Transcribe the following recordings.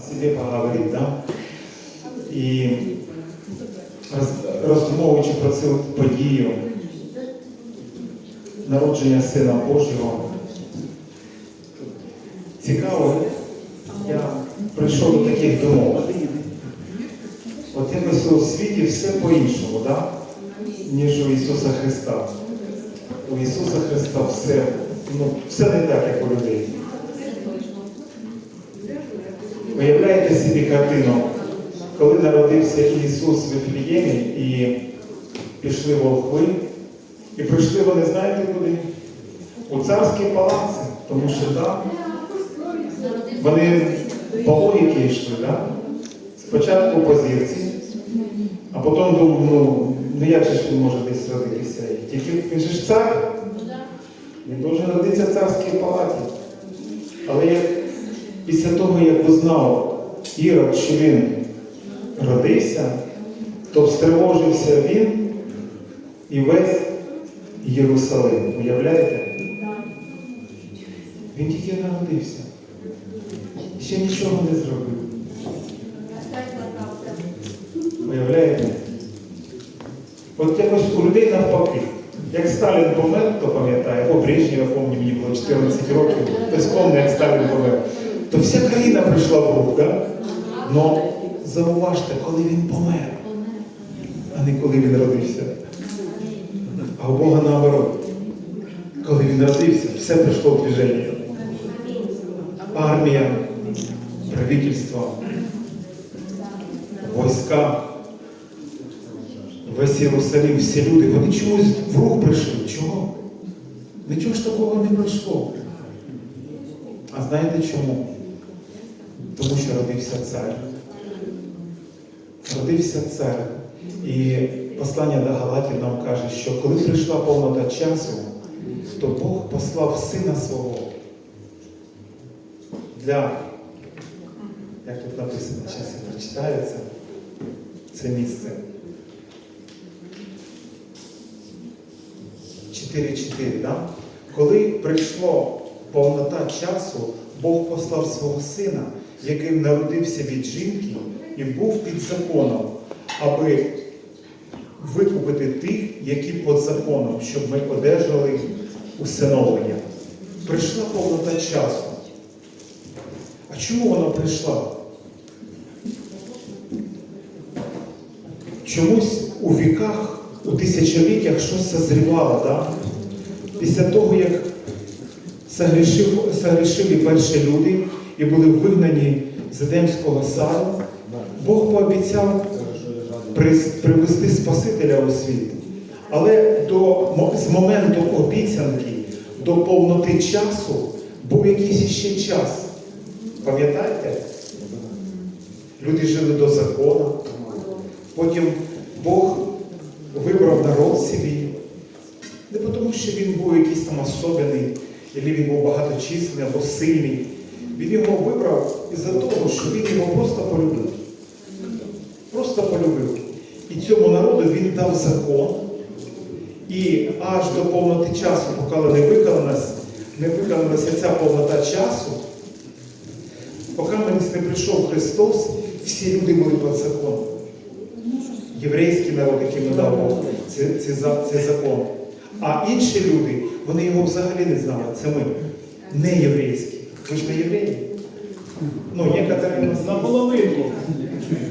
себе поговорить, да? І роз- роздумовуючи про цю подію народження Сина Божого, цікаво, я прийшов до таких думок. От якось у світі все по-іншому, да? ніж у Ісуса Христа. У Ісуса Христа все, ну, все не так, як у людей. Уявляєте собі картину, коли народився Ісус в Вифлеємі і пішли волхви, і прийшли вони, знаєте куди? У царські палаци, тому що там вони по логіки йшли, да? спочатку по зірці, а потім думав, ну, ну як же ж він може десь родитися? Тільки він же ж цар, він должен родитися в царській палаті. Але як після того, як узнав Ірод, що він родився, то встривожився він і весь Єрусалим. Уявляєте? Він тільки народився. Ще нічого не зробив. Уявляєте? От якось у людей навпаки. Як Сталін помер, хто пам'ятає, або Брежнєв, я пам'ятаю, мені було 14 років, хтось як Сталін помер, то вся країна прийшла в рух, так? Но зауважте, коли він помер, а не коли він родився. А у Бога наоборот. Коли він родився, все прийшло в движення. Армія, правительство, війська, весь Єрусалим, всі люди, вони чогось в рух прийшли. Чого? Нічого ж такого не пройшло. А знаєте чому? Що родився цар. Родився цар. І послання до Галатів нам каже, що коли прийшла повнота часу, то Бог послав сина свого для, як тут написано, зараз я прочитаю це, це місце. 4.4, да? Коли прийшло повнота часу, Бог послав свого сина, який народився від жінки і був під законом, аби викупити тих, які під законом, щоб ми одержали усиновлення. Прийшла повнота часу. А чому вона прийшла? Чомусь у віках, у тисячоліттях щось созрівало, да? після того, як согрішили перші люди і були вигнані з Едемського саду, Бог пообіцяв привести Спасителя у світ. Але до, з моменту обіцянки до повноти часу був якийсь іще час. Пам'ятаєте? Люди жили до закону. Потім Бог вибрав народ собі. Не тому, що він був якийсь там особений, або він був багаточисленний або сильний. Він його вибрав із-за того, що він його просто полюбив. Просто полюбив. І цьому народу він дав закон. І аж до повноти часу, поки не виконалась, не виконалася ця повнота часу, поки не прийшов Христос, всі люди були під законом. Єврейський народ, який не дав Бог, це, це, це закон. А інші люди, вони його взагалі не знали. Це ми. Не єврейські. Ви ж не євреї? Ну, некоторые у нас на половинку.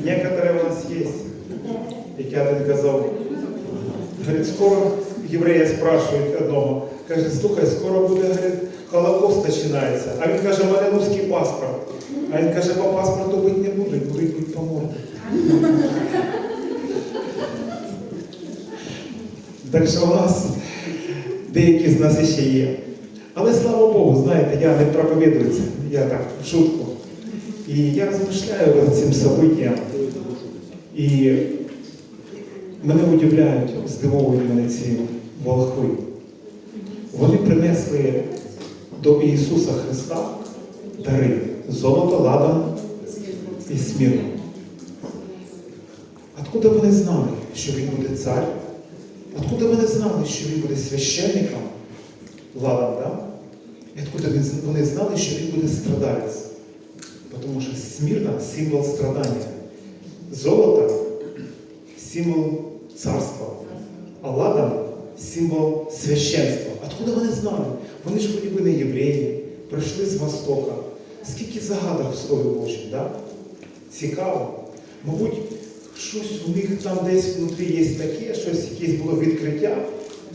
Некоторые у нас есть. Як я один казав, говорить, скоро єврея спрашують одного. Каже, слухай, скоро буде, говорить, Холокост починається. А він каже, мене русський паспорт. А він каже, по паспорту бути не будуть, будуть бути по морді. Так що у нас деякі з нас ще є. Але слава Богу, знаєте, я не проповідую це, я так в. І я розмишляю над цим событием. І мене удивляють, здивовують мене ці волхви. Вони принесли до Ісуса Христа дари золото, ладан і смірну. Откуда вони знали, що він буде цар? Откуда вони знали, що він буде священником? Ладан, да? І откуда вони знали, що він буде страдалець? Тому що смірна символ страдання. Золото символ царства, а ладан символ священства. Откуда вони знали? Вони ж би не євреї, прийшли з Востока. Скільки загадок в Слові Божому, да? Цікаво. Мабуть, щось у них там десь внутрі є таке, щось якесь було відкриття.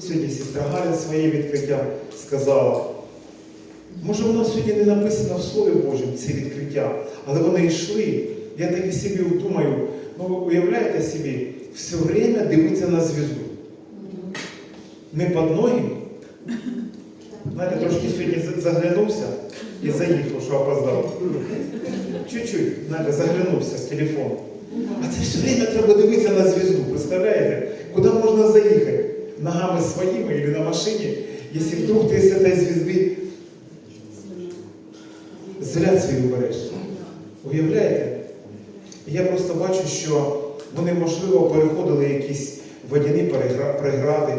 Сьогодні сестра Галя своє відкриття сказала. Може, воно сьогодні не написано в Слові Божому, ці відкриття, але вони йшли. Я так і собі думаю, ну ви уявляєте собі, все время дивитися на зв'язку. Не під ноги. Знаєте, трошки сьогодні заглянувся і заїхав, що опоздав. Чуть-чуть, знаєте, заглянувся в телефон. А це все время треба дивитися на зв'язку, представляєте? Куди можна заїхати? Ногами своїми або на машині, якщо вдруг ти з цієї зв'язки зряд свій береш. Уявляєте? Я просто бачу, що вони, можливо, переходили якісь водяні прегради.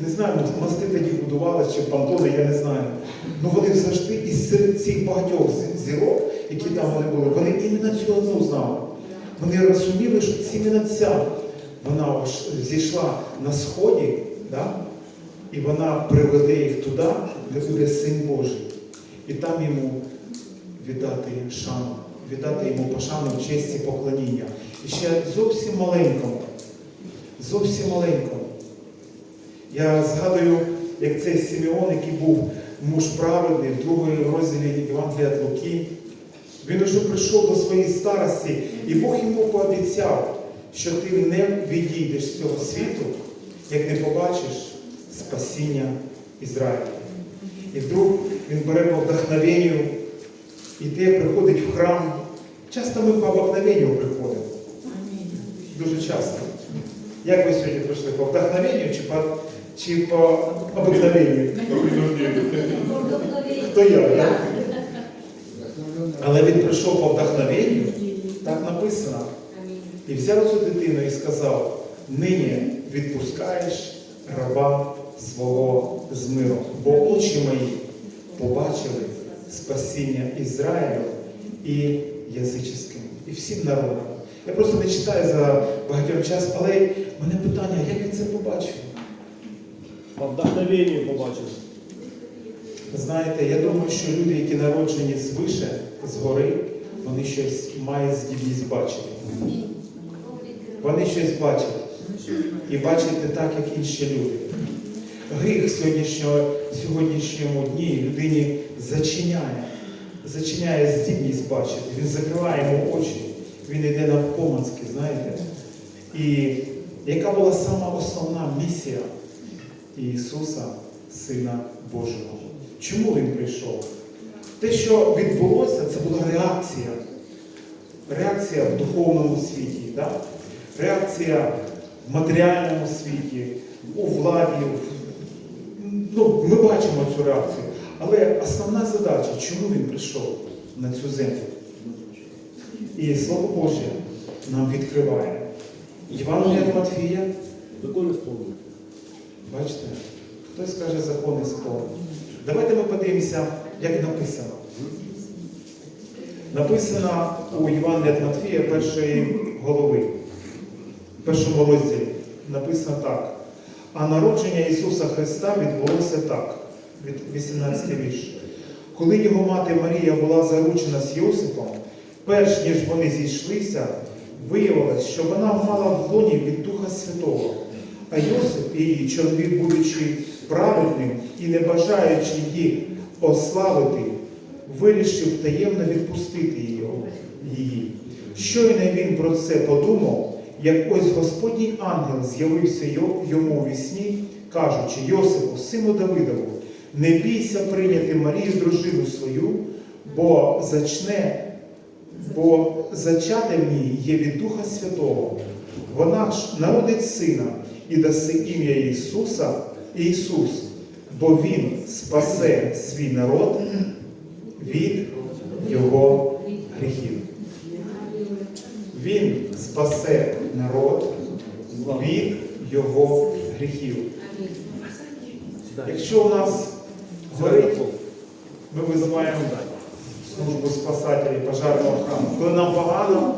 Не знаю, мости тоді будували, чи понтони, я не знаю. Ну вони завжди із серед цих багатьох зірок, які там вони були, вони іменно цю одну знали. Вони розуміли, що це іменно ця вона зійшла на сході, да? і вона приведе їх туди, де буде син Божий. І там йому віддати шану, віддати йому пошану, честь і поклоніння. І ще зовсім маленькому, зовсім маленькому. Я згадую, як цей Симеон, який був муж праведний в другому розділі Євангелія від Луки. Він уже прийшов до своєї старості, і Бог йому пообіцяв, що ти не відійдеш з цього світу, як не побачиш спасіння Ізраїля. І вдруг він бере по вдохновенню, іде, приходить в храм. Часто ми по обыкновенню приходимо. Дуже часто. Як ви сьогодні прийшли? По вдохновенню чи по, чи по обикновенню? Хто я, так? Але він прийшов по вдохновенню, так написано. І взяв цю дитину і сказав, нині відпускаєш раба свого з миром, бо очі мої побачили спасіння Ізраїлю і язичським, і всім народам. Я просто не читаю за багатьом час, але в мене питання, як він це побачив? По вдохновенню побачив. Знаєте, я думаю, що люди, які народжені звише, згори, вони щось мають здібність бачити. Вони щось бачать. І бачать не так, як інші люди. Гріх сьогоднішнього, сьогоднішньому дні людині зачиняє, зачиняє здібність бачити. Він закриває йому очі, він йде навпомацьки, знаєте. І яка була сама основна місія Ісуса, Сина Божого? Чому Він прийшов? Те, що відбулося, це була реакція. Реакція в духовному світі, да? Реакція в матеріальному світі, у владі. Ну, ми бачимо цю реакцію. Але основна задача, чому він прийшов на цю землю? І Слово Боже нам відкриває. Євангелія від Матфія, Закон сповнений. бачите, хтось каже закони спору. Давайте ми подивимося, як написано. Написано у Євангелії від Матфія першої голови, першому розділі. Написано так. А народження Ісуса Христа відбулося так, від 18 вірш. Коли його мати Марія була заручена з Йосипом, перш ніж вони зійшлися, виявилось, що вона мала в лоні від Духа Святого. А Йосип, її чоловік, будучи праведним і не бажаючи її ославити, вирішив таємно відпустити її. Щойно він про це подумав, як ось Господній ангел з'явився йому у вісні, кажучи, Йосипу, сину Давидову, не бійся прийняти Марію, дружину свою, бо зачне, бо зачати в ній є від Духа Святого. Вона ж народить сина і даси ім'я Ісуса Ісус, бо Він спасе свій народ від його гріхів. Він спасе народ від його гріхів. Якщо у нас горить, ми визиваємо службу спасателів пожарного охрану. Коли нам погано,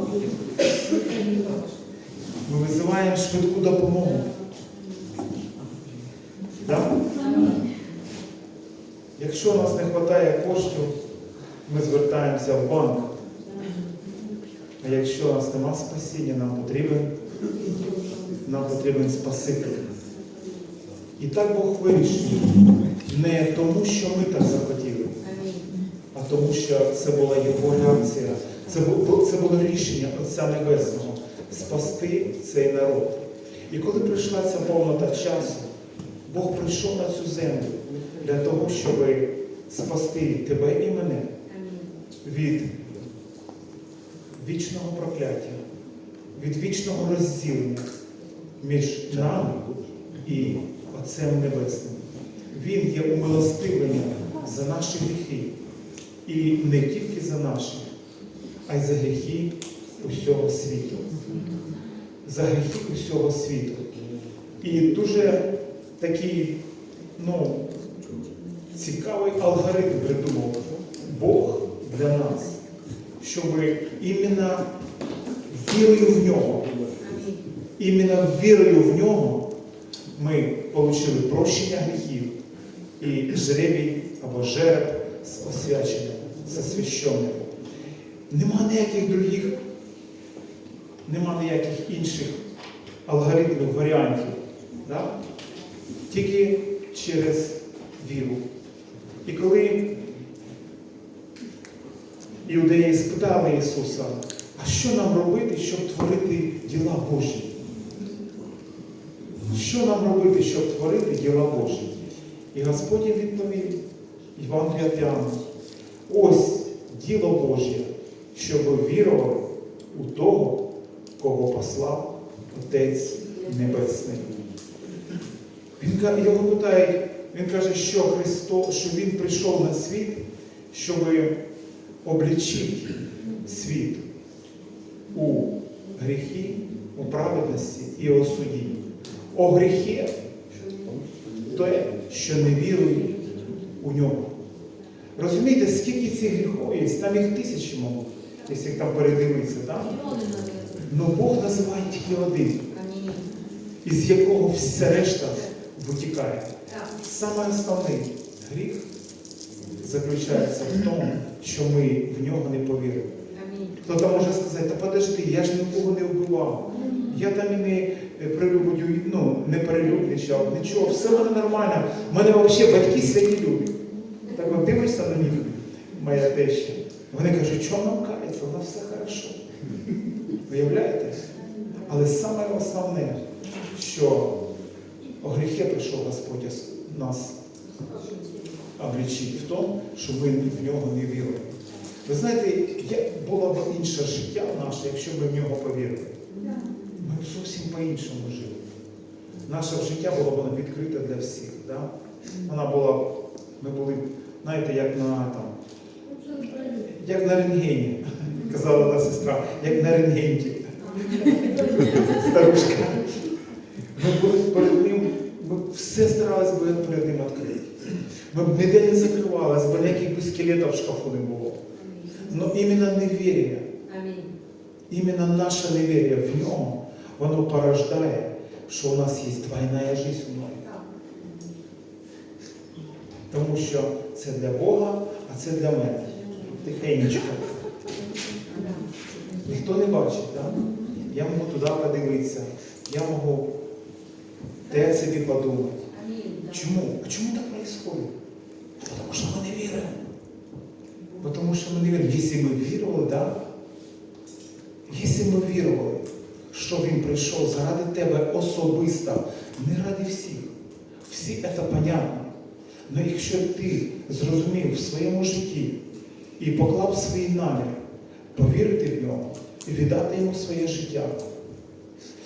ми визиваємо швидку допомогу. Да? Якщо у нас не вистачає коштів, ми звертаємося в банк. А якщо у нас нема спасіння, нам потрібен, нам потрібен Спаситель. І так Бог вирішив. Не тому, що ми так захотіли, а тому, що це була його реакція. Це це було рішення Отця Небесного спасти цей народ. І коли прийшла ця повнота часу, Бог прийшов на цю землю для того, щоб спасти тебе і мене від вічного прокляття, від вічного розділення між нами і Отцем Небесним. Він є умилостивленням за наші гріхи. І не тільки за наші, а й за гріхи усього світу. За гріхи усього світу. І дуже такий, ну, цікавий алгоритм придумав Бог для нас, щоб іменно вірою в нього, іменно вірою в нього ми отримали прощення гріхів і жребій або жереб з освяченим, з освященим. Нема ніяких других, нема ніяких інших алгоритмів, варіантів. Да? Тільки через віру. І коли іудеї спитали Ісуса, а що нам робити, щоб творити діла Божі? Що нам робити, щоб творити діла Божі? І Господь відповів, Євангелія від ось діло Божє, щоб ви вірували у того, кого послав Отець Небесний. Він його питають, він каже, що Христос, що Він прийшов на світ, щоб облічити світ у гріхи, у праведності і у суді. О гріхи те, що не вірують у нього. Розумієте, скільки цих гріхів є? Там їх тисячі, мабуть, якщо їх там передивитися. Так? Ну Бог називає тільки один, із якого все решта витікає. Саме основний гріх заключається в тому, що ми в нього не повірили. Хто-то може сказати, та подожди, я ж нікого не вбивав. Я там і не е, прилюблю, ну, не перелюбничав, нічого, все в мене нормально. У мене взагалі батьки святі люди. Так от дивишся на них, моя теща. Вони кажуть, що нам кається, у нас все хорошо. Виявляєте? Але саме основне, що о гріхи прийшов Господь ос- нас облічить в тому, що ми в нього не вірили. Ви знаєте, було б інше життя наше, якщо ми в нього повірили. Ми б зовсім по-іншому жили. Наше життя було б відкрите для всіх. Да? Вона була, ми були, знаєте, як на там, як на рентгені, казала одна сестра, як на рентгенті. Старушка. Ми були перед ним, ми все старалися перед ним відкрити. Ніде не закривалися, бо ніяких би скелетів в шкафу не було. Но іменно невір'я, іменно наше невір'я в нього, воно порождає, що у нас є двойна життя в ньому. Тому що це для Бога, а це для мене. Тихенечко. Ніхто не бачить, так? Я можу туди подивитися, я можу те собі подумати. Чому? А чому так происходит? Потому що ми не віримо. Потому що ми не віримо. Якщо ми вірували, да? Якщо ми вірували, що Він прийшов заради тебе особисто, не ради всіх. Всі це понятно. Але якщо ти зрозумів в своєму житті і поклав свій намір повірити в нього і віддати йому своє життя,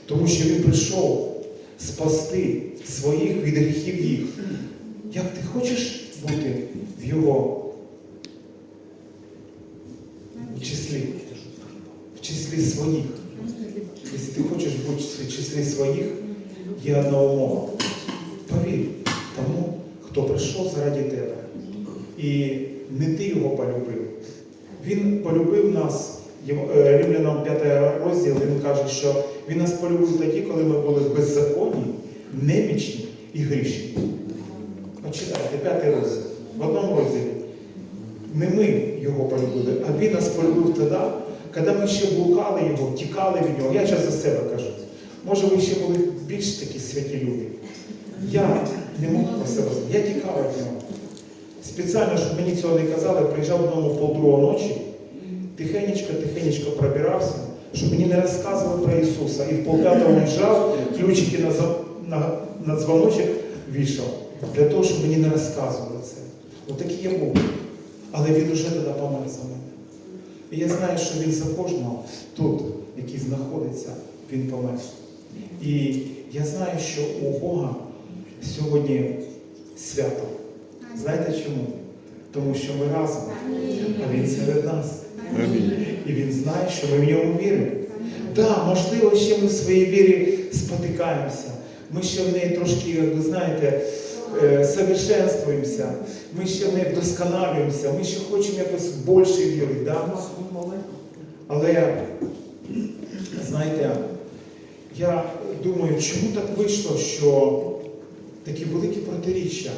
тому що він прийшов спасти своїх від гріхів їх. Як ти хочеш бути в його числі, в числі своїх? Якщо ти хочеш бути в числі своїх, є одна умова. Повір тому, хто прийшов заради тебе. І не ти його полюбив, Він полюбив нас, е, Римлянам 5 розділ, він каже, що він нас полюбив тоді, коли ми були беззаконні, немічні і грішні. Почитайте, п'ятий розділ. В одному розділі. Не ми його полюбили, а він нас полюбив тоді, коли ми ще блукали його, тікали від нього. Я зараз за себе кажу. Може, ви ще були більш такі святі люди. Я не можу про себе. Я тікав від нього. Спеціально, щоб мені цього не казали, приїжджав додому полдругого ночі, тихенечко, тихенечко пробирався, щоб мені не розказували про Ісуса. І в полп'ятого уїжджав, ключики на, на, на дзвоночок вішав, для того, щоб мені не розказували це. Отакий я був. Але він уже тоді помер за мене. І я знаю, що він за кожного тут, який знаходиться, він помер. І я знаю, що у Бога сьогодні свято. Знаєте чому? Тому що ми разом, а він серед нас. І він знає, що ми в ньому віримо. Так, да, можливо, ще ми в своїй вірі спотикаємося. Ми ще в неї трошки, як ви знаєте, совершенствуємося, ми ще в неї вдосконалюємося, ми ще хочемо якось більше вірити. Да? Але, знаєте, я думаю, чому так вийшло, що такі великі протиріччя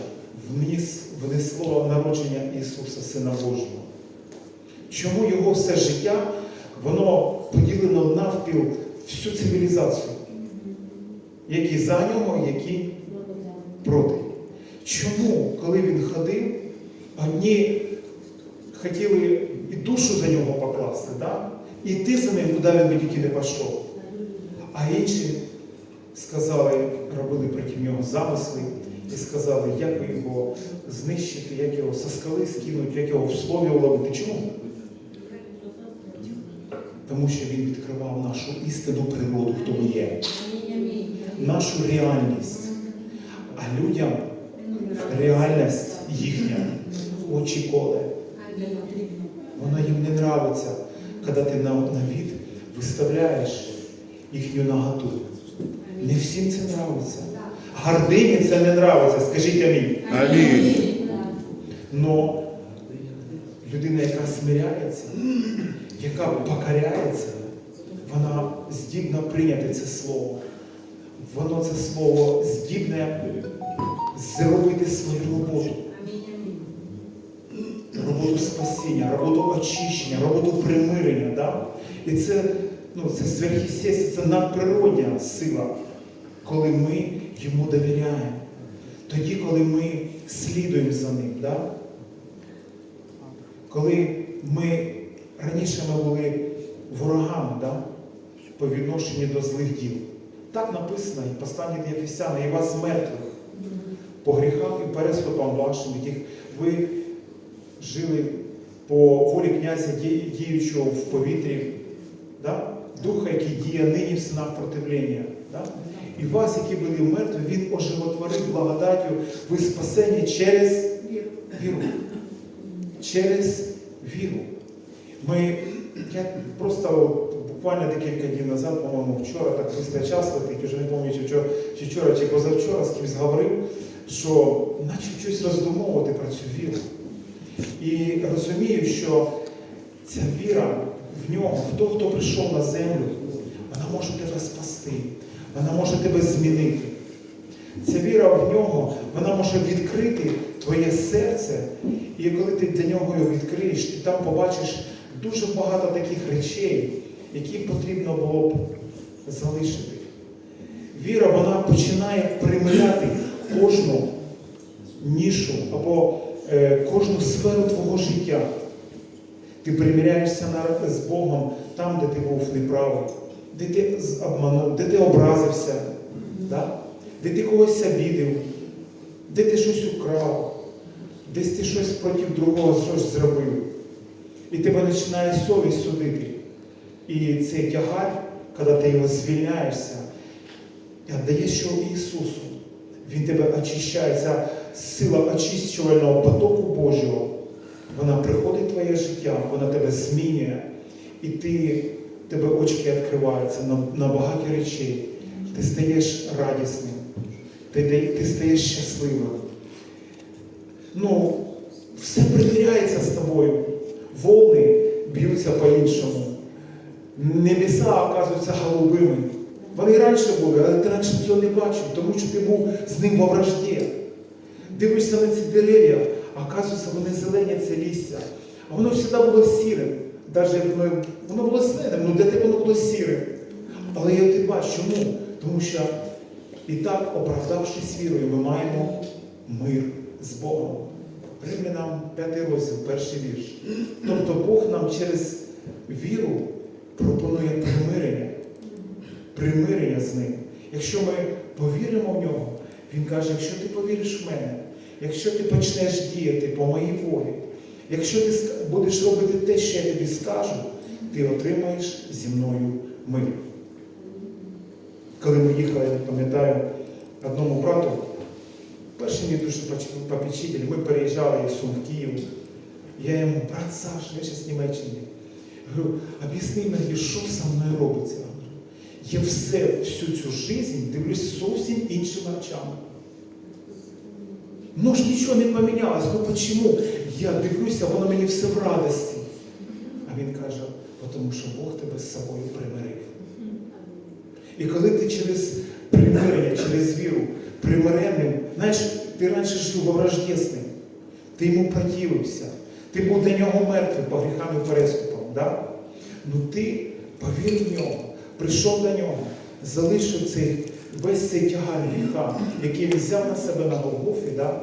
вніс, внесло народження Ісуса, Сина Божого? Чому його все життя, воно поділено навпіл всю цивілізацію? Які за нього, які проти. Чому, коли він ходив, одні хотіли і душу за нього покласти, да? і йти за ним, куди він би тільки не пішов. А інші сказали, робили проти нього замисли і сказали, як би його знищити, як його со скали скинути, як його в слові уловити. Чому? Тому що він відкривав нашу істинну природу, хто ми є, нашу реальність. А людям реальність їхня очі коле. Воно їм не нравиться, коли ти на, від виставляєш їхню наготу. Не всім це нравиться. Гордині це не нравиться, скажіть амінь. Амінь. Но людина, яка смиряється, яка покоряється, вона здібна прийняти це слово. Воно це слово здібне зробити свою роботу. Роботу спасіння, роботу очищення, роботу примирення. Да? І це, ну, це сверхъестественне, це надприродня сила, коли ми йому довіряємо. Тоді, коли ми слідуємо за ним. Да? Коли ми раніше ми були ворогами да? по відношенню до злих діл. Так написано, і посланні до Єфесяна, і вас мертвих по гріхах і переступам вашим, яких ви жили по волі князя діючого в повітрі, да? духа, який діє нині в синах противлення. Да? І вас, які були мертві, він оживотворив благодаттю, ви спасені через віру. Через віру. Ми, я просто буквально декілька днів назад, по-моєму, вчора так час летить, вже не пам'ятаю, чи вчора, чи позавчора з кимось говорив, що наче щось роздумовувати про цю віру. І розумію, що ця віра в нього, в того, хто прийшов на землю, вона може тебе спасти, вона може тебе змінити. Ця віра в нього, вона може відкрити твоє серце, і коли ти для нього його відкриєш, ти там побачиш дуже багато таких речей, які потрібно було б залишити. Віра, вона починає примиряти кожну нішу або е, кожну сферу твого життя. Ти приміряєшся з Богом там, де ти був неправий, де ти обманув, де ти образився, да? де ти когось обідив, де ти щось украв, десь ти щось проти другого щось зробив. І тебе починає совість судити. І цей тягар, коли ти його звільняєшся, і віддаєш його Ісусу. Він тебе очищає, ця сила очищувального потоку Божого. Вона приходить в твоє життя, вона тебе змінює, і ти, тебе очки відкриваються на, на багаті речей. Ти стаєш радісним, ти, ти стаєш щасливим. Ну, все приміряється з тобою. Волни б'ються по-іншому. Небеса оказуються голубими. Вони раніше були, але ти раніше цього не бачив, тому що ти був з ним во вражді. Дивишся на ці дерев'я, а оказується, вони зелені, це лістя. А воно завжди було сірим. Даже воно, воно було зеленим, ну для тебе воно було сірим. Але я ти бачу, чому? Тому що і так, оправдавшись вірою, ми маємо мир з Богом. Римлянам 5 розділ, перший вірш. Тобто Бог нам через віру пропонує примирення, примирення з ним. Якщо ми повіримо в нього, він каже, якщо ти повіриш в мене, якщо ти почнеш діяти по моїй волі, якщо ти будеш робити те, що я тобі скажу, ти отримаєш зі мною мир. Коли ми їхали, я пам'ятаю, одному брату, перший мій дуже попечитель, ми переїжджали із Сум в Київ. Я йому, брат Саш, ви ще з Німеччини. Говорю, об'ясни мені, що со мною робиться. Я все, всю цю життя дивлюсь зовсім іншими очами. Ну ж нічого не помінялось. Ну чому? Я дивлюся, воно мені все в радості. А він каже, тому що Бог тебе з собою примирив. І коли ти через примирення, через віру, примиренним, знаєш, ти раніше жив во вражді з ним, ти йому противився, ти був для нього мертвий по гріхам і переступам. Да? Ну ти повірив в нього, прийшов до нього, залишив цей, весь цей тягар гріха, який він взяв на себе на Голгофі, да?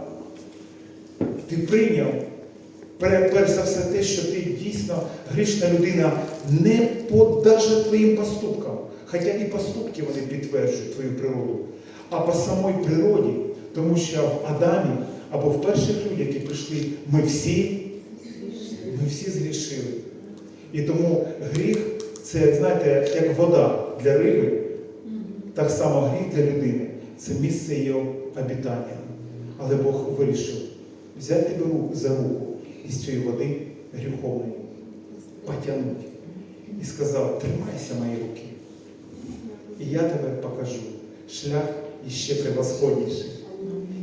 ти прийняв перш за все те, що ти дійсно грішна людина не по даже твоїм поступкам. Хоча і поступки вони підтверджують твою природу, а по самій природі, тому що в Адамі або в перших людях, які прийшли, ми всі, ми всі згрішили. І тому гріх це, знаєте, як вода для риби, так само гріх для людини це місце її обітання. Але Бог вирішив взяти тебе за руку із цієї води гріховної, потягнути. І сказав, тримайся моєї руки. І я тебе покажу шлях іще превосходніший.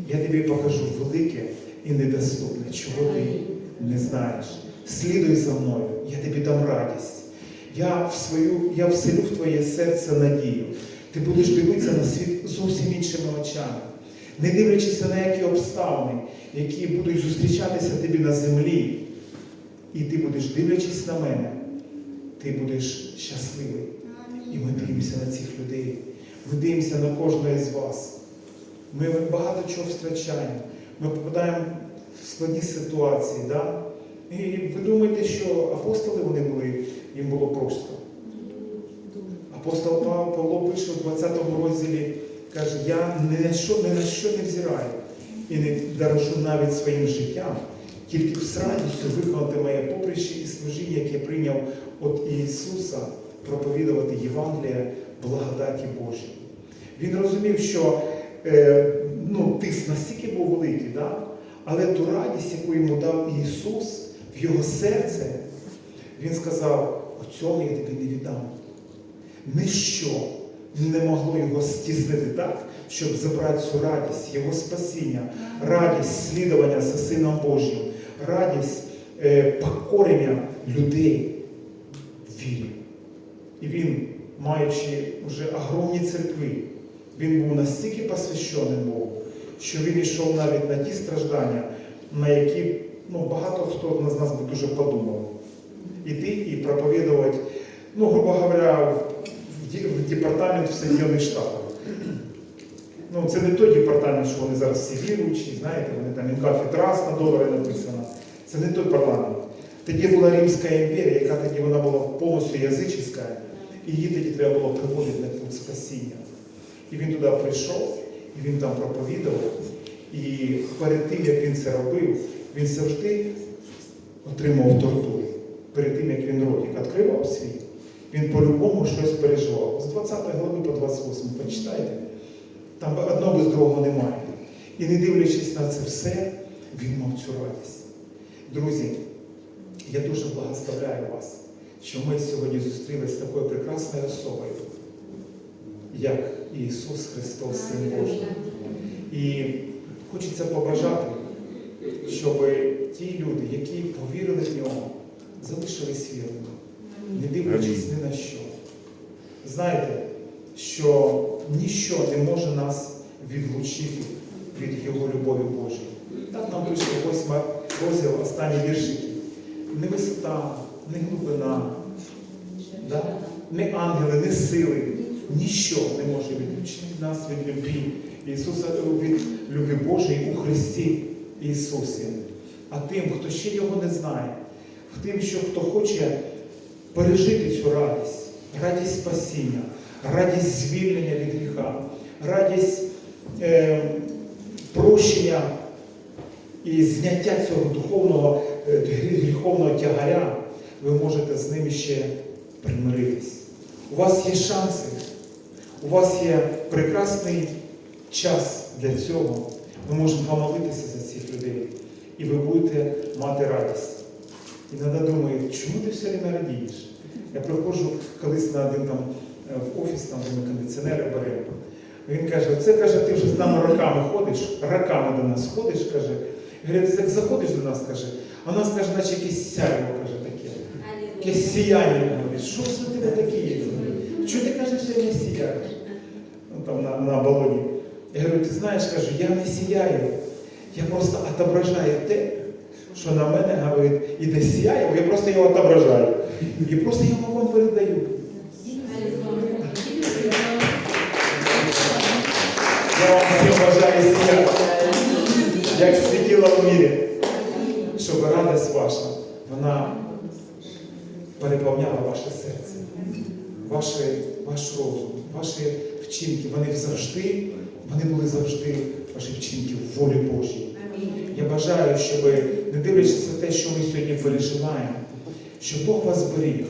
Я тобі покажу велике і недоступне, чого ти не знаєш. Слідуй за мною, я тобі дам радість. Я, в свою, я вселю в твоє серце надію. Ти будеш дивитися на світ зовсім іншими очами, не дивлячись на які обставини, які будуть зустрічатися тобі на землі. І ти будеш дивлячись на мене, ти будеш щасливий. І ми дивимося на цих людей. Ми дивимося на кожного із вас. Ми багато чого втрачаємо. Ми попадаємо в складні ситуації. Да? І ви думаєте, що апостоли вони були, їм було просто. Апостол Пав- Павло пише у 20 розділі, каже, я ні на що, ні на що не взираю і не дорожу навіть своїм життям, тільки з радістю виконати моє поприще і служіння, яке прийняв від Ісуса, проповідувати Євангелія благодаті Божій. Він розумів, що е, ну, тиск настільки був великий, да? але ту радість, яку йому дав Ісус в його серце, він сказав, оцього я тобі не віддам. Ніщо не могло його стіснити так, щоб забрати цю радість, його спасіння, радість слідування за Сином Божим, радість е, покорення людей в вірі. І він, маючи вже огромні церкви, він був настільки посвященим Богу, що він йшов навіть на ті страждання, на які ну, багато хто з нас би дуже подумав. Іти і проповідувати, ну, грубо говоря, в, департамент в Соединених Штатах. Ну, це не той департамент, що вони зараз всі віруючі, знаєте, вони там інкафедрас на долари написано. Це не той парламент. Тоді була Римська імперія, яка тоді вона була повністю язичська, і її тоді треба було приводити на путь спасіння. І він туди прийшов, і він там проповідував. І перед тим, як він це робив, він завжди отримав тортури. Перед тим, як він ротик відкривав свій, він по-любому щось переживав. З 20 глави по 28 почитайте. Там одного без другого немає. І не дивлячись на це все, він мав цю радість. Друзі, я дуже благословляю вас, що ми сьогодні зустрілися з такою прекрасною особою, як Ісус Христос, Син Божий. І хочеться побажати, щоб ті люди, які повірили в нього, залишились вірними, не дивлячись ні на що. Знаєте, що ніщо не може нас відлучити від Його любові Божої. Так нам пише 8 розділ, останні віршики. Не висота, не глибина, да? не ангели, не сили. Ніщо не може відлучити нас від любві Ісуса, від любві Божої у Христі Ісусі. А тим, хто ще його не знає, тим, що хто хоче пережити цю радість, радість спасіння, радість звільнення від гріха, радість е, прощення і зняття цього духовного е, гріховного тягаря, ви можете з ним ще примиритись. У вас є шанси, у вас є прекрасний час для цього. Ми можемо помолитися за цих людей, і ви будете мати радість. Іноді думаю, чому ти все время радієш? Я приходжу колись на один там е, в офіс, там де ми кондиціонери беремо. Він каже, оце каже, ти вже з нами роками ходиш, роками до нас ходиш, каже. Говорить, як заходиш до нас, каже, а нас каже, наче якесь сяйво, каже, таке. Якесь сіяння. Говорить, що у тебе таке є? Чого ти кажеш, що я не сіяєш? Ну, там на, на балоні. Я говорю, ти знаєш, кажу, я не сіяю. Я просто отображаю те, що на мене говорить, іде сіяє, я просто його отображаю. І просто його вам передаю. Я вам всім бажаю сіяти, як світіло в мірі, щоб радість ваша, вона переповняла ваше серце, ваш розум, ваші вчинки. Вони завжди, вони були завжди ваші вчинки в волі Божій. Я бажаю, щоб, не дивлячись на те, що ми сьогодні переживаємо, щоб Бог вас беріг.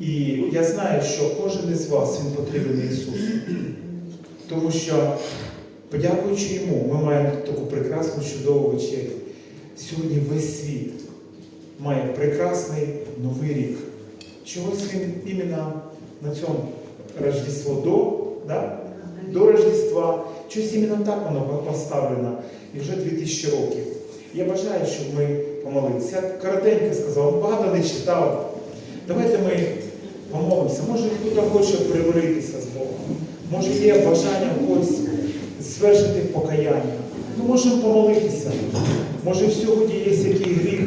І я знаю, що кожен із вас він потрібен Ісусу. Тому що, подякуючи йому, ми маємо таку прекрасну, чудову вечерю. Сьогодні весь світ має прекрасний новий рік. Чогось він іменно на цьому Рождество до, да? до Рождества. Щось іменно так воно поставлено. І вже 2000 років. Я бажаю, щоб ми помолилися. Я коротенько сказав, багато не читав. Давайте ми помолимося. Може, хтось хоче примиритися з Богом. Може, є бажання когось звершити покаяння. Ми можемо помолитися. Може, сьогодні є який гріх,